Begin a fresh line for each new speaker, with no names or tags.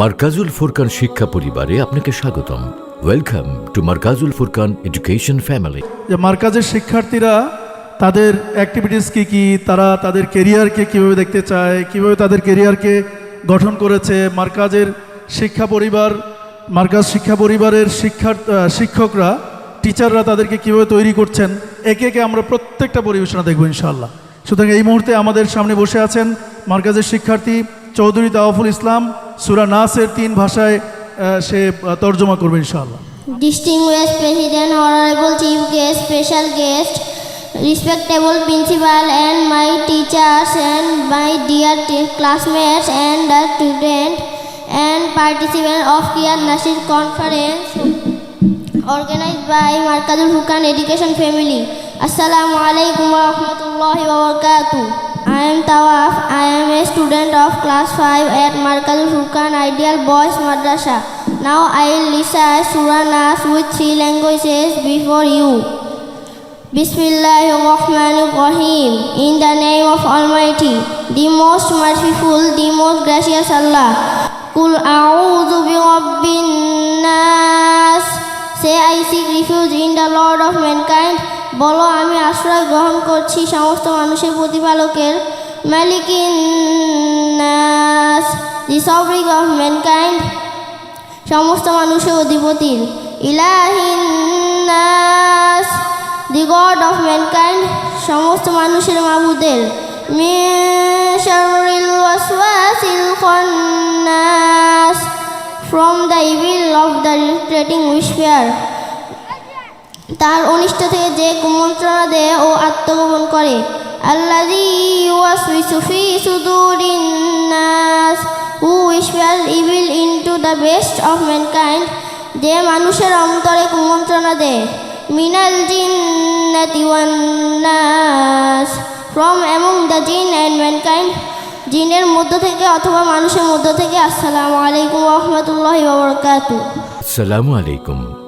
মার্কাজুল ফুরকান শিক্ষা পরিবারে আপনাকে স্বাগতম। Welcome to Markazul Furqan education family
যে মার্কাজের শিক্ষার্থীরা তাদের অ্যাক্টিভিটিস কী কী, তারা তাদের কেরিয়ারকে কীভাবে দেখতে চায়, কীভাবে তাদের কেরিয়ারকে গঠন করেছে, মার্কাজের শিক্ষা পরিবার, মার্কাজ শিক্ষা পরিবারের শিক্ষার শিক্ষকরা টিচাররা তাদেরকে কীভাবে তৈরি করছেন, একে একে আমরা প্রত্যেকটা পরিবেশনা দেখব ইনশাআল্লাহ। সুতরাং এই মুহূর্তে আমাদের সামনে বসে আছেন মার্কাজের শিক্ষার্থী চৌধুরী তাওয়াফুল ইসলাম, সুরা নাসের তিন ভাষায় সে তর্জমা করবে ইনশাআল্লাহ।
Distinguished president honourable chief guest special guest respectable principal and my teachers and my dear classmates and the student and participant of Keir Nasir conference organised by Markazul Furqan education family আসসালামু আলাইকুম রহমতুল্লাহ বাবরকাতু I am Tawaf. I am a student of class 5 at Markazul Hukan Ideal Boys Madrasa. Now I will recite Surah Nas with three languages before you. Bismillahirrahmanirrahim. In the name of Almighty, the most merciful, the most gracious Allah. Kul a'udhu bi rabbin nas. Say I seek refuge in the Lord of mankind. বলো, আমি আশ্রয় গ্রহণ করছি সমস্ত মানুষের প্রতিপালকের। মালিকিন নাস দি সবরিক of mankind সমস্ত মানুষের অধিপতির। ইলাহিন নাস দি গড অফ ম্যানকাইন্ড সমস্ত মানুষের মাবুদের। From the evil of the irritating whisperer তার অনিষ্ট থেকে যে কুমন্ত্রণা দেয় ও আত্মগোপন করে। আল্লাদি ওয়াসউইসু ফি সুদুরিন নাস। Who whisper evil into the best of mankind. যে মানুষের অন্তরে কুমন্ত্রণা দেয়। মিনাল from among the jinn and mankind. জিনের মধ্য থেকে অথবা মানুষের মধ্য থেকে আসসালামু আলাইকুম রহমতুল্লাহি
আসসালামু আলাইকুম।